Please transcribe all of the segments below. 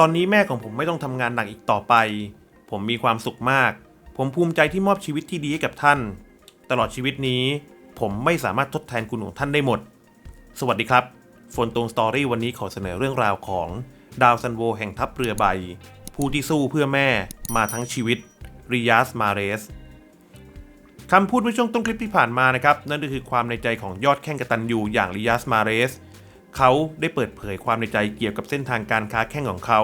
ตอนนี้แม่ของผมไม่ต้องทำงานหนักอีกต่อไป ผมมีความสุขมาก ผมภูมิใจที่มอบชีวิตที่ดีให้กับท่าน ตลอดชีวิตนี้ ผมไม่สามารถทดแทนคุณของท่านได้หมด สวัสดีครับโฟนตรงสตอรี่วันนี้ขอเสนอเรื่องราวของดาวซันโวแห่งทัพเรือใบ ผู้ที่สู้เพื่อแม่มาทั้งชีวิตริยาสมาเรสคำพูดเมื่อช่วงต้นคลิปที่ผ่านมานะครับ นั่นก็คือความในใจของยอดแข้งกตันยูอย่างริยาสมาเรส เขาได้เปิดเผยความในใจเกี่ยวกับเส้นทางการค้าแข้งของเขา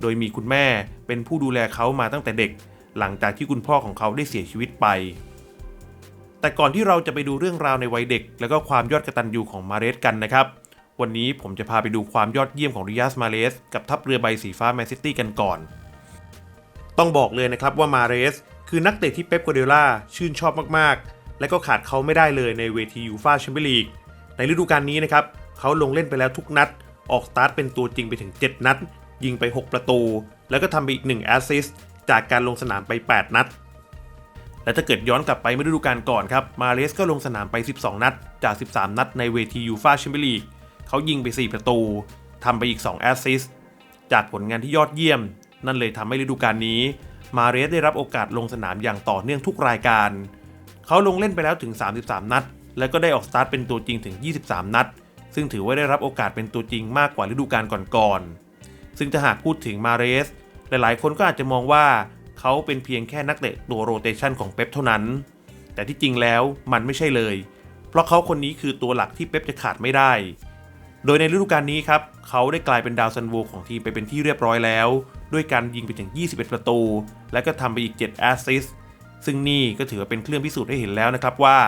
โดยมีคุณแม่เป็นผู้ดูแลเขามาตั้งแต่เด็ก หลังจากที่คุณพ่อของเขาได้เสียชีวิตไป แต่ก่อนที่เราจะไปดูเรื่องราวในวัยเด็ก แล้วก็ความยอดกระตัญญูของมาเรสกันนะครับ วันนี้ผมจะพาไปดูความยอดเยี่ยมของริยาสมาเรสกับทัพเรือใบสีฟ้าแมนซิตี้กันก่อน ต้องบอกเลยนะครับว่ามาเรสคือนักเตะที่เป๊ปกัวเดล่าชื่นชอบมากๆ และก็ขาดเขาไม่ได้เลยในเวทียูฟ่าแชมเปี้ยนลีกในฤดูกาลนี้นะครับ เขาลงเล่นไปแล้วทุกนัด ออกสตาร์ทเป็นตัวจริงไปถึง 7 นัด ยิงไป 6 ประตู แล้วก็ทำไปอีก1แอสซิสต์จากการลงสนามไป 8 นัด และถ้าเกิดย้อนกลับไปเมื่อฤดูกาลก่อนครับ มาเรสก็ลงสนามไป 12 นัด จาก 13 นัดในเวทียูฟ่าแชมเปี้ยนลีกเขายิงไป 4 ประตูทำไปอีก2แอสซิสต์จากผลงานที่ยอดเยี่ยม นั่นเลยทำให้ฤดูกาลนี้ มาเรสได้รับโอกาสลงสนามอย่างต่อเนื่องทุกรายการ เขาลงเล่นไปแล้วถึง 33 นัด และก็ได้ออกสตาร์ทเป็นตัวจริงถึง 23 นัด ซึ่งถือว่าได้รับโอกาสเป็นตัวจริงมากกว่าฤดูกาลก่อนๆ ซึ่งถ้าหากพูดถึงมาเรส หลายๆ คนก็อาจจะมองว่าเขาเป็นเพียงแค่นักเตะตัวโรเตชันของเป๊ปเท่านั้น แต่ที่จริงแล้วมันไม่ใช่เลย เพราะเขาคนนี้คือตัวหลักที่เป๊ปจะขาดไม่ได้ โดยในฤดูกาลนี้ครับ เขาได้กลายเป็นดาวซันโวของทีมไปเป็นที่เรียบร้อยแล้ว ด้วยการยิงไปถึง 21 ประตู และก็ทำไปอีก 7 แอสซิสต์ ซึ่งนี่ก็ถือว่าเป็นเครื่องพิสูจน์ให้เห็นแล้วนะครับว่า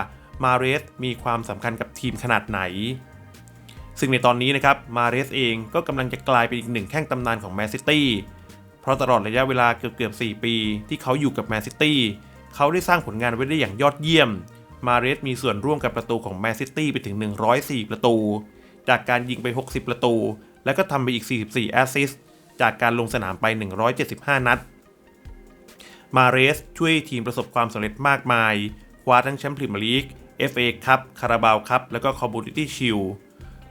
มาเรสมีความสำคัญกับทีมขนาดไหน ซึ่งในตอนนี้นะครับมาเรสเองก็กำลังจะกลายเป็นอีกหนึ่งแข้งตำนานของแมนซิตี้เพราะตลอดระยะเวลาเกือบๆ4ปี ที่เขาอยู่กับแมนซิตี้เขาได้สร้างผลงานไว้ได้อย่างยอดเยี่ยม มาเรสมีส่วนร่วมกับประตูของแมนซิตี้ไปถึง 104 ประตู จากการยิงไป 60 ประตู และก็ทำไปอีก 44 แอสซิสต์จากการลงสนามไป 175 นัด มาเรสช่วยทีมประสบความสำเร็จมากมาย คว้าทั้งแชมป์พรีเมียร์ลีก FA คัพคาราบาวคัพและก็คอมมูนิตี้ชิล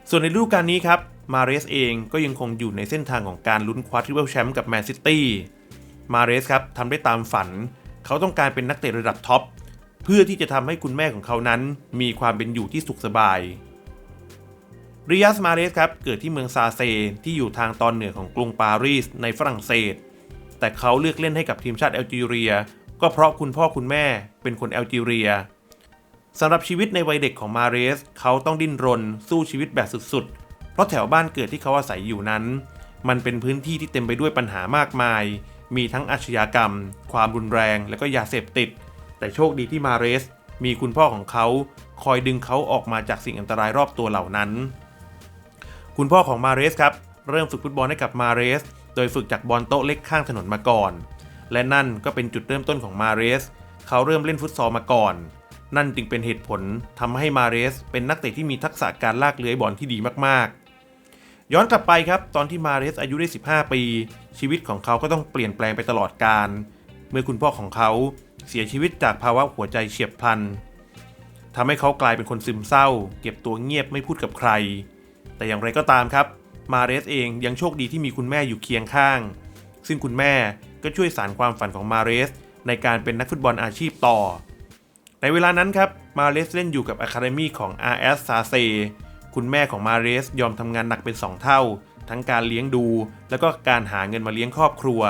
ส่วนในฤดูกาลนี้ครับมาเรสเองก็ยังคงอยู่ในเส้นทางของการลุ้นคว้าทริปเปิลแชมป์กับแมนซิตี้มาเรสครับทำได้ตามฝัน เขาต้องการเป็นนักเตะระดับท็อปเพื่อที่จะทำให้คุณแม่ของเขานั้น มีความเป็นอยู่ที่สุขสบายริยาสมาเรสครับเกิดที่เมืองซาเซที่อยู่ทางตอนเหนือของกรุงปารีสในฝรั่งเศส แต่เขาเลือกเล่นให้กับทีมชาติแอลจีเรีย ก็เพราะคุณพ่อคุณแม่เป็นคนแอลจีเรีย สำหรับชีวิตในวัยเด็กของมาเรส เขาต้องดิ้นรน สู้ชีวิตแบบสุดๆ เพราะแถวบ้านเกิดที่เขาอาศัยอยู่นั้น มันเป็นพื้นที่ที่เต็มไปด้วยปัญหามากมาย มีทั้งอาชญากรรม ความรุนแรง และก็ยาเสพติด แต่โชคดีที่มาเรส มีคุณพ่อของเขา คอยดึงเขาออกมาจากสิ่งอันตรายรอบตัวเหล่านั้น คุณพ่อของมาเรสครับ เริ่มฝึกฟุตบอลให้กับมาเรส โดยฝึกจากบอลโต๊ะเล็กข้างถนนมาก่อน และนั่นก็เป็นจุดเริ่มต้นของมาเรส เขาเริ่มเล่นฟุตซอลมาก่อน นั่นจึงเป็นเหตุผลทำให้มาเรส เป็นนักเตะที่มีทักษะการลากเลื้อยบอลที่ดีมากๆ ย้อนกลับไปครับ ตอนที่มาเรสอายุได้ 15 ปี ชีวิตของเขาก็ต้องเปลี่ยนแปลงไปตลอดกาลเมื่อคุณพ่อของเขาเสียชีวิตจากภาวะหัวใจเฉียบพลันทำให้เขากลายเป็นคนซึมเศร้า เก็บตัวเงียบไม่พูดกับใคร แต่อย่างไรก็ตามครับ มาเรสเองยังโชคดีที่มีคุณแม่อยู่เคียงข้าง ซึ่งคุณแม่ก็ช่วยสารความฝันของมาเรส ในการเป็นนักฟุตบอลอาชีพต่อ ในเวลานั้นครับมาเรสเล่นอยู่กับอะคาเดมี่ของ RS ซาเซคุณแม่ของมาเรสยอมทำงานหนักเป็น 2 เท่า ทั้งการเลี้ยงดู แล้วก็การหาเงินมาเลี้ยงครอบครัว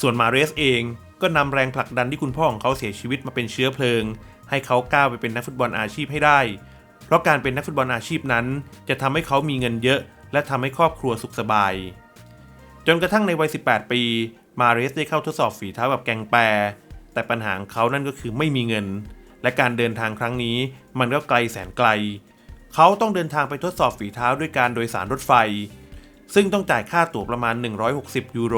ส่วนมาเรสเองก็นำแรงผลักดันที่คุณพ่อของเขาเสียชีวิตมาเป็นเชื้อเพลิง ให้เขาก้าวไปเป็นนักฟุตบอลอาชีพให้ได้ เพราะการเป็นนักฟุตบอลอาชีพนั้น จะทำให้เขามีเงินเยอะ และทำให้ครอบครัวสุขสบาย จนกระทั่งในวัย 18 ปี มาเรสได้เข้าทดสอบฝีเท้ากับแกงแปร แต่ปัญหาของเขานั่นก็คือไม่มีเงิน และการเดินทางครั้งนี้มันก็ไกลแสนไกล เขาต้องเดินทางไปทดสอบฝีเท้าด้วยการโดยสารรถไฟ ซึ่งต้องจ่ายค่าตั๋วประมาณ 160 ยูโร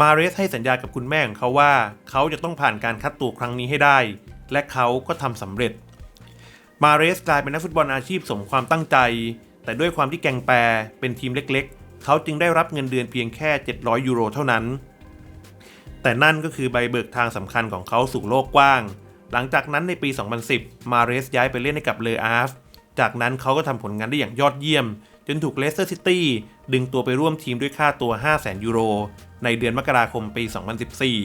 มาเรสให้สัญญากับคุณแม่ของเขาว่า เขาจะต้องผ่านการคัดตัวครั้งนี้ให้ได้ และเขาก็ทำสำเร็จ มาเรสกลายเป็นนักฟุตบอลอาชีพสมความตั้งใจ แต่ด้วยความที่แกงแปรเป็นทีมเล็ก ๆ เขาจึงได้รับเงินเดือนเพียงแค่ 700 ยูโรเท่านั้น แต่นั่นก็คือใบเบิกทางสำคัญของเขาสู่โลกกว้าง หลังจากนั้นในปี 2010 มาเรสย้ายไปเล่นให้กับเลอาฟจากนั้นเขาก็ทำผลงานได้อย่างยอดเยี่ยม จนถูกเลสเตอร์ซิตี้ดึงตัวไปร่วมทีมด้วยค่าตัว 500,000 ยูโร ในเดือนมกราคมปี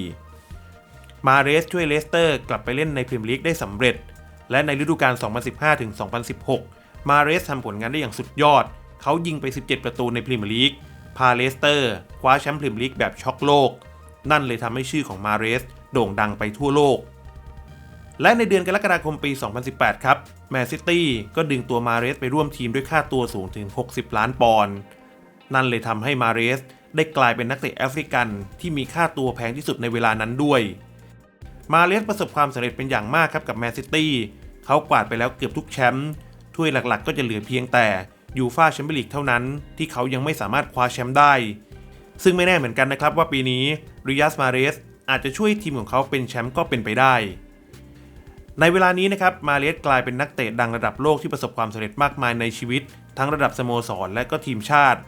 2014 มาเรสช่วยเลสเตอร์กลับไปเล่นในพรีเมียร์ลีกได้สำเร็จ และในฤดูกาล 2015-2016 มาเรสทำผลงานได้อย่างสุดยอด เขายิงไป 17 ประตูในพรีเมียร์ลีก พาเลสเตอร์คว้าแชมป์พรีเมียร์ลีกแบบช็อกโลก นั่นเลยทำให้ชื่อของมาเรสโด่งดังไปทั่วโลก และในเดือนกรกฎาคมปี 2018 ครับ แมนซิตี้ก็ดึงตัวมาเรสไปร่วมทีมด้วยค่าตัวสูงถึง 60 ล้านปอนด์ นั่นเลยทำให้มาเรสได้กลายเป็นนักเตะแอฟริกันที่มีค่าตัวแพงที่สุดในเวลานั้นด้วย มาเรสประสบความสำเร็จเป็นอย่างมากครับกับแมนซิตี้ เขากวาดไปแล้วเกือบทุกแชมป์ ถ้วยหลักๆ ก็จะเหลือเพียงแต่ยูฟาแชมเปี้ยนลีกเท่านั้นที่เขายังไม่สามารถคว้าแชมป์ได้ ซึ่งไม่แน่เหมือนกันนะครับว่าปีนี้ริยัสมาเรสอาจจะช่วยทีมของเขาเป็นแชมป์ก็เป็นไปได้ ในเวลานี้นะครับมาเลสกลายเป็นนักเตะดังระดับโลกที่ประสบความสำเร็จมากมายในชีวิต ทั้งระดับสโมสรและก็ทีมชาติ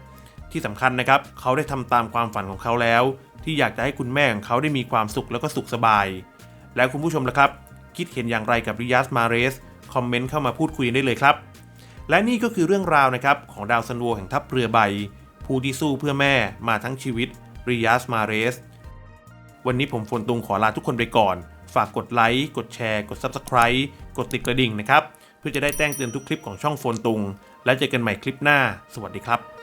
ที่สำคัญนะครับเขาได้ทำตามความฝันของเขาแล้ว ที่อยากจะให้คุณแม่ของเขาได้มีความสุขแล้วก็สุขสบาย แล้วคุณผู้ชมล่ะครับ คิดเห็นอย่างไรกับริยัสมาเรสคอมเมนต์เข้ามาพูดคุยได้เลยครับ และนี่ก็คือเรื่องราวนะครับของดาวซันโวแห่งทัพเรือใบ ผู้ที่สู้เพื่อแม่มาทั้งชีวิตริยาสมาเรส วันนี้ผมฝนตุงขอลาทุกคนไปก่อน ฝากกดไลค์ กดแชร์ กด Subscribe กดติดกระดิ่งนะครับ เพื่อจะได้แจ้งเตือนทุกคลิปของช่องโฟนตุง และเจอกันใหม่คลิปหน้า สวัสดีครับ